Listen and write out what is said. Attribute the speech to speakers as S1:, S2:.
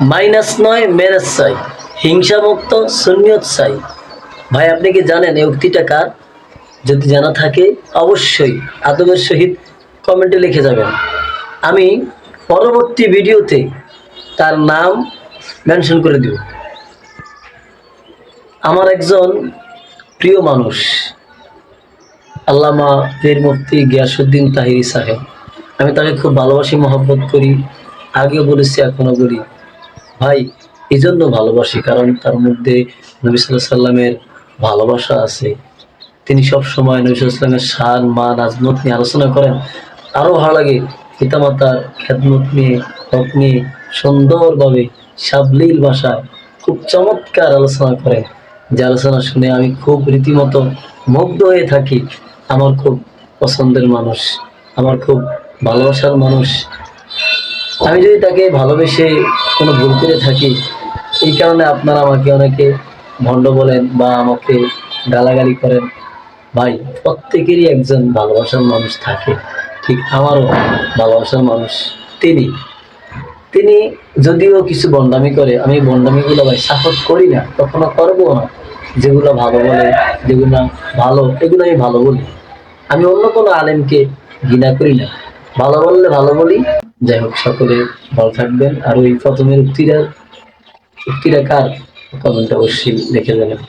S1: Minus নয় menace চাই হিংসা মুক্ত শূন্যত চাই ভাই, আপনি কি জানেন এই উক্তিটা কার? যদি জানা থাকে, অবশ্যই আদবের সহিত কমেন্টে লিখে যাবেন। আমি পরবর্তী ভিডিওতে তার নাম মেনশন করে দিব। আমার একজন প্রিয় মানুষ, আল্লামা পীর মুফতি গিয়াসুদ্দিন তাহিরি সাহেব। আমি তাকে খুব ভালোবাসি, মহব্বত করি, আগেও বলেছি এখনও বলি। ভাই এই জন্য ভালোবাসি, কারণ তার মধ্যে নবী সাল্লাহ সাল্লামের ভালোবাসা আছে। তিনি সব সময় নবী ওয়াসাল্লামের শান, মান, আজমত নিয়ে আলোচনা করেন। আরও ভালো লাগে পিতামাতার খেদমত নিয়ে হক নিয়ে সুন্দরভাবে সাবলীল ভাষায় খুব চমৎকার আলোচনা করেন। যে আলোচনা শুনে আমি খুব রীতিমতো মুগ্ধ হয়ে থাকি। আমার খুব পছন্দের মানুষ, আমার খুব ভালোবাসার মানুষ। আমি যদি তাকে ভালোবেসে কোনো ভুল করে থাকি, এই কারণে আপনারা আমাকে অনেকে ভণ্ড বলেন বা আমাকে গালাগালি করেন। ভাই, প্রত্যেকেরই একজন ভালোবাসার মানুষ থাকে। ঠিক আমারও ভালোবাসার মানুষ তিনি। তিনি যদিও কিছু বন্ডামি করে, আমি বন্ডামিগুলো ভাই সাপোর্ট করি না, কখনো করব না। যেগুলো ভালো বলে, যেগুলো ভালো, এগুলো আমি ভালো বলি। আমি অন্য কোনো আলেমকে ঘৃণা করি না। ভালো বললে ভালো বলি। যাই হোক, সকলে ভালো থাকবেন। আর ওই প্রথমের উক্তিরা উক্তিরা কার? কমেন্ট অবশ্যই দেখে দেবেন